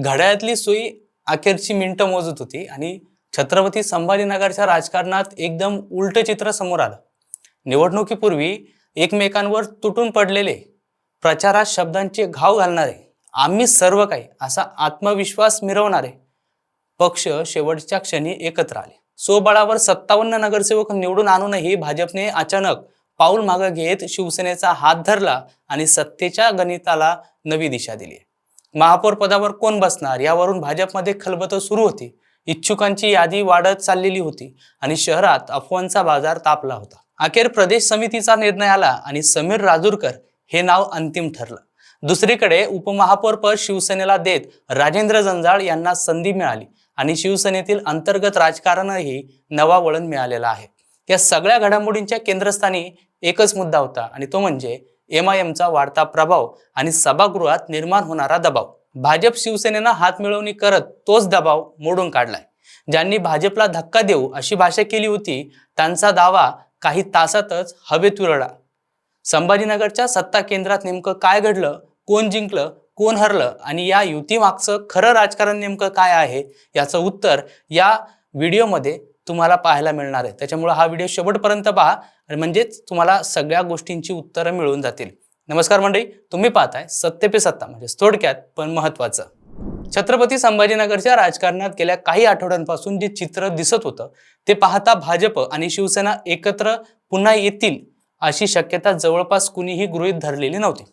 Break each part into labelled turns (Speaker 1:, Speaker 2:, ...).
Speaker 1: घड्याळातली सुई अखेरची मिनटं मोजत होती आणि छत्रपती संभाजीनगरच्या राजकारणात एकदम उलट चित्र समोर आलं. निवडणुकीपूर्वी एकमेकांवर तुटून पडलेले प्रचारात शब्दांचे घाव घालणारे आम्ही सर्व काही असा आत्मविश्वास मिरवणारे पक्ष शेवटच्या क्षणी एकत्र आले. स्वबळावर सत्तावन्न नगरसेवक निवडून आणूनही भाजपने अचानक पाऊल मागं घेत शिवसेनेचा हात धरला आणि सत्तेच्या गणिताला नवी दिशा दिली. महापौर पदावर कोण बसणार? यावरून भाजपमध्ये खलबतं सुरू होती. इच्छुकांची यादी वाढत चाललेली होती आणि शहरात अफवांचा बाजार तापला होता. अखेर प्रदेश समितीचा निर्णय आला आणि समीर राजूरकर हे नाव अंतिम ठरलं. दुसरीकडे उपमहापौर पद शिवसेनेला देत राजेंद्र जंजाळ यांना संधी मिळाली आणि शिवसेनेतील अंतर्गत राजकारणही नवा वळण मिळालेलं आहे. या सगळ्या घडामोडींच्या केंद्रस्थानी एकच मुद्दा होता आणि तो म्हणजे एम आय एमचा वाढता प्रभाव आणि सभागृहात निर्माण होणारा दबाव. भाजप शिवसेनेनं हातमिळवणी करत तोच दबाव मोडून काढलाय. ज्यांनी भाजपला धक्का देऊ अशी भाषा केली होती त्यांचा दावा काही तासातच हवेत विरळला. संभाजीनगरच्या सत्ता केंद्रात नेमकं काय घडलं कोण जिंकलं कोण हरलं आणि या युतीमागचं खरं राजकारण नेमकं काय आहे याचं उत्तर या व्हिडिओमध्ये तुम्हाला पाहायला मिळणार आहे. त्याच्यामुळे हा व्हिडिओ शेवटपर्यंत पहा आणि म्हणजेच तुम्हाला सगळ्या गोष्टींची उत्तरं मिळून जातील. नमस्कार मंडळी तुम्ही पाहताय सत्य पे सत्ता म्हणजे थोडक्यात पण महत्वाचं. छत्रपती संभाजीनगरच्या राजकारणात गेल्या काही आठवड्यांपासून जे चित्र दिसत होतं ते पाहता भाजप आणि शिवसेना एकत्र पुन्हा येतील अशी शक्यता जवळपास कुणीही गृहीत धरलेली नव्हती.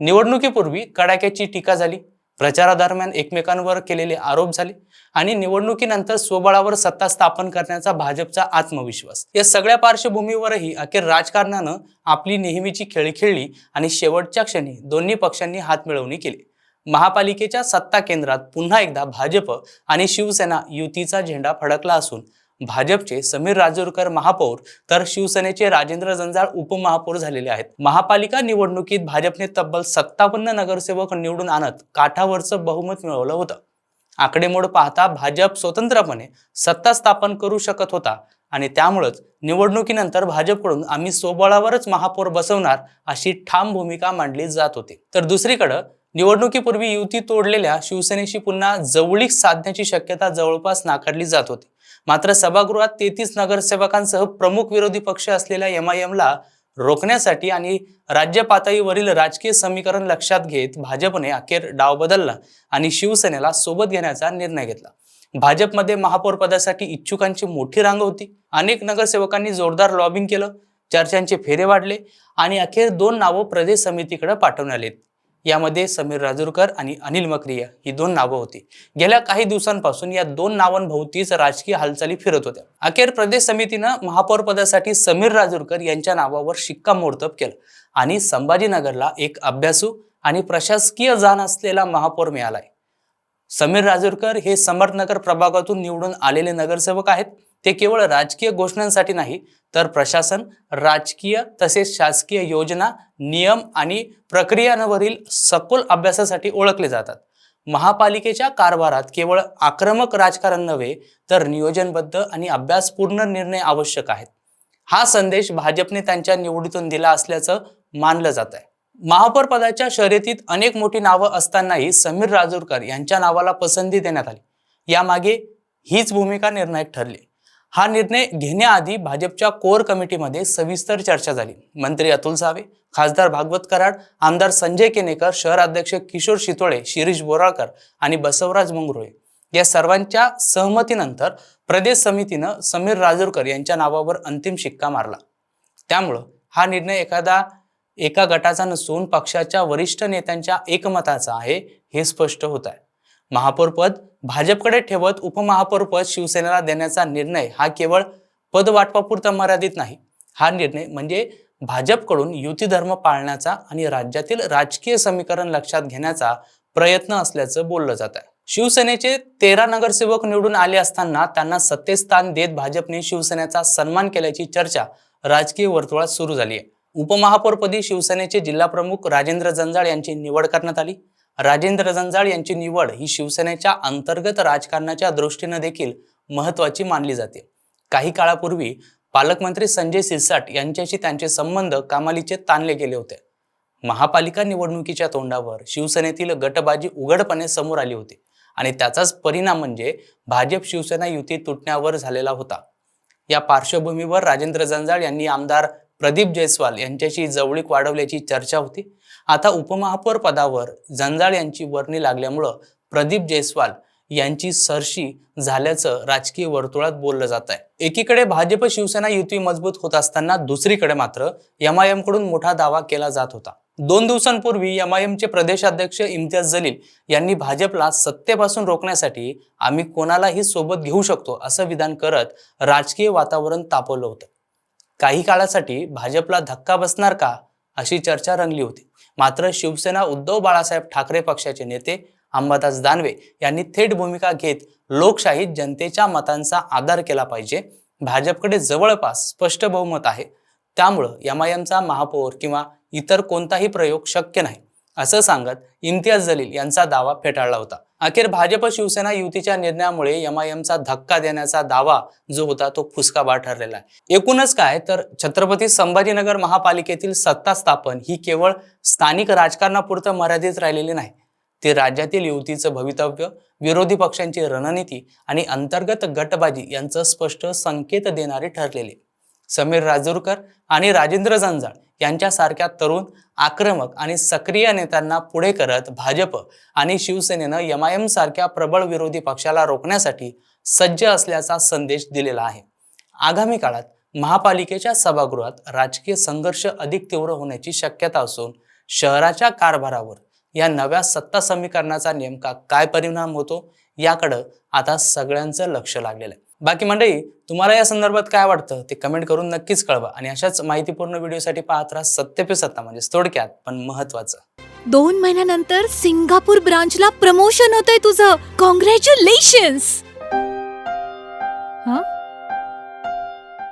Speaker 1: निवडणुकीपूर्वी कडाक्याची टीका झाली. प्रचारादरम्यान एकमेकांवर केलेले आरोप झाले आणि निवडणुकीनंतर स्वबळावर सत्ता स्थापन करण्याचा भाजपचा आत्मविश्वास. या सगळ्या पार्श्वभूमीवरही अखेर राजकारणानं आपली नेहमीची खेळी खेळली आणि शेवटच्या क्षणी दोन्ही पक्षांनी हात मिळवणी केली. महापालिकेच्या सत्ता केंद्रात पुन्हा एकदा भाजप आणि शिवसेना युतीचा झेंडा फडकला असून भाजपचे समीर राजूरकर महापौर तर शिवसेनेचे राजेंद्र जंजाळ उपमहापौर झालेले आहेत. महापालिका निवडणुकीत भाजपने तब्बल सत्तावन्न नगरसेवक निवडून आणत काठावरचं बहुमत मिळवलं होतं. आकडेमोड पाहता भाजप स्वतंत्रपणे सत्ता स्थापन करू शकत होता आणि त्यामुळंच निवडणुकीनंतर भाजपकडून आम्ही सोबळावरच महापौर बसवणार अशी ठाम भूमिका मांडली जात होती. तर दुसरीकडं निवडणुकीपूर्वी युती तोडलेल्या शिवसेनेशी पुन्हा जवळीक साधण्याची शक्यता जवळपास नाकारली जात होती. मात्र सभागृहात तेहतीस नगरसेवकांसह प्रमुख विरोधी पक्ष असलेल्या एम आय एमला रोखण्यासाठी आणि राज्य पातळीवरील राजकीय समीकरण लक्षात घेत भाजपने अखेर डाव बदलला आणि शिवसेनेला सोबत घेण्याचा निर्णय घेतला. भाजपमध्ये महापौर पदासाठी इच्छुकांची मोठी रांग होती. अनेक नगरसेवकांनी जोरदार लॉबिंग केलं. चर्चांचे फेरे वाढले आणि अखेर दोन नावं प्रदेश समितीकडे पाठवण्यात आलेत यामध्ये समीर राजूरकर आणि अनिल मक्रिया ही दोन नावं होती. गेल्या काही दिवसांपासून या दोन नावांभोवतीच राजकीय हालचाली फिरत होत्या. अखेर प्रदेश समितीनं महापौर पदासाठी समीर राजूरकर यांच्या नावावर शिक्कामोर्तब केलं आणि संभाजीनगरला एक अभ्यासू आणि प्रशासकीय जाण असलेला महापौर मिळालाय. समीर राजूरकर हे समर्थनगर प्रभागातून निवडून आलेले नगरसेवक आहेत. ते केवळ राजकीय घोषणांसाठी नाही तर प्रशासन राजकीय तसेच शासकीय योजना नियम आणि प्रक्रियांवरील सखोल अभ्यासासाठी ओळखले जातात. महापालिकेच्या कारभारात केवळ आक्रमक राजकारण नव्हे तर नियोजनबद्ध आणि अभ्यासपूर्ण निर्णय आवश्यक आहेत. हा संदेश भाजपने त्यांच्या निवडीतून दिला असल्याचं मानलं जात आहे महापौर पदाच्या शर्यतीत अनेक मोठी नावं असतानाही समीर राजूरकर यांच्या नावाला पसंती देण्यात आली. यामागे हीच भूमिका निर्णायक ठरली. हा निर्णय घेण्याआधी भाजपच्या कोर कमिटीमध्ये सविस्तर चर्चा झाली. मंत्री अतुल सावे खासदार भागवत कराड आमदार संजय केनेकर शहर अध्यक्ष किशोर शितोळे शिरीष बोराळकर आणि बसवराज मंगरुळे. या सर्वांच्या सहमतीनंतर प्रदेश समितीनं समीर राजूरकर यांच्या नावावर अंतिम शिक्का मारला. त्यामुळं हा निर्णय एखादा एका गटाचा नसून पक्षाच्या वरिष्ठ नेत्यांच्या एकमताचा आहे हे स्पष्ट होत आहे. महापौरपद. भाजपकडे ठेवत उपमहापौरपद शिवसेनेला देण्याचा निर्णय हा केवळ पद वाटपापुरता मर्यादित नाही. हा निर्णय म्हणजे भाजपकडून युती धर्म पाळण्याचा आणि राज्यातील राजकीय समीकरण लक्षात घेण्याचा प्रयत्न असल्याचं बोललं जात आहे शिवसेनेचे तेरा नगरसेवक निवडून आले असताना त्यांना सत्तेस्थान देत भाजपने शिवसेनेचा सन्मान केल्याची चर्चा राजकीय वर्तुळात सुरू झाली आहे उपमहापौरपदी शिवसेनेचे जिल्हाप्रमुख राजेंद्र जंजाळ यांची निवड करण्यात आली. राजेंद्र जंजाळ यांची निवड ही शिवसेनेच्या अंतर्गत राजकारणाच्या दृष्टीनं देखील महत्वाची मानली जाते. काही काळापूर्वी पालकमंत्री संजय सिरसाट यांच्याशी त्यांचे संबंध कामालीचे ताणले गेले होते. महापालिका निवडणुकीच्या तोंडावर शिवसेनेतील गटबाजी उघडपणे समोर आली होती आणि त्याचाच परिणाम म्हणजे भाजप शिवसेना युती तुटण्यावर झालेला होता. या पार्श्वभूमीवर राजेंद्र जंजाळ यांनी आमदार प्रदीप जयस्वाल यांच्याशी जवळीक वाढवल्याची चर्चा होती. आता उपमहापौर पदावर जंजाळ यांची वर्णी लागल्यामुळं प्रदीप जयस्वाल यांची सरशी झाल्याचं राजकीय वर्तुळात बोललं जात आहे. एकीकडे भाजप शिवसेना युती मजबूत होत असताना दुसरीकडे मात्र एमकडून मोठा दावा केला जात होता. दोन दिवसांपूर्वी एम चे प्रदेशाध्यक्ष इम्तियाज जलील यांनी भाजपला सत्तेपासून रोखण्यासाठी आम्ही कोणालाही सोबत घेऊ शकतो असं विधान करत राजकीय वातावरण तापवलं होतं. काही काळासाठी भाजपला धक्का बसणार का अशी चर्चा रंगली होती. मात्र शिवसेना उद्धव बाळासाहेब ठाकरे पक्षाचे नेते अंबादास दानवे यांनी थेट भूमिका घेत लोकशाहीत जनतेच्या मतांचा आदर केला पाहिजे. भाजपकडे जवळपास स्पष्ट बहुमत आहे. त्यामुळं एमआयएमचा महापौर किंवा इतर कोणताही प्रयोग शक्य नाही. असं सांगत इम्तियाज जलील यांचा दावा फेटाळला होता. अखेर भाजप शिवसेना युतीच्या निर्णयामुळे एमआयएमचा धक्का देण्याचा दावा जो होता तो फुसकाबार ठरलेला आहे. एकूणच काय तर छत्रपती संभाजीनगर महापालिकेतील सत्ता स्थापन ही केवळ स्थानिक राजकारणापुरतं मर्यादित राहिलेली नाही. ते राज्यातील युतीचं भवितव्य विरोधी पक्षांची रणनीती आणि अंतर्गत गटबाजी यांचं स्पष्ट संकेत देणारे ठरलेले. समीर राजूरकर आणि राजेंद्र जंजाळ यांच्यासारख्या तरुण आक्रमक आणि सक्रिय नेत्यांना पुढे करत भाजप आणि शिवसेनेनं एम सारख्या प्रबळ विरोधी पक्षाला रोखण्यासाठी सज्ज असल्याचा संदेश दिलेला आहे. आगामी काळात महापालिकेच्या सभागृहात राजकीय संघर्ष अधिक तीव्र होण्याची शक्यता असून शहराच्या कारभारावर या नव्या सत्ता समीकरणाचा नेमका काय परिणाम होतो याकडं आता सगळ्यांचं लक्ष लागलेलं आहे. बाकी मंडळी तुम्हाला या संदर्भात काय वाटतं ते कमेंट करून नक्कीच कळवा आणि अशाच माहितीपूर्ण व्हिडिओसाठी पाहत राहा सत्य पे सत्ता म्हणजे थोडक्यात पण महत्वाचं.
Speaker 2: दोन महिन्यानंतर सिंगापूर ब्रांचला प्रमोशन होतंय तुझं. कॉंग्रॅच्युलेशन्स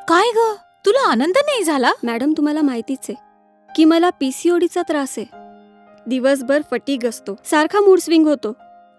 Speaker 2: काय ग? तुला आनंद नाही झाला?
Speaker 3: मॅडम तुम्हाला माहितीच आहे की मला पीसीओडीचा त्रास आहे. दिवसभर फटीग असतो. सारखा मूड स्विंग होतो.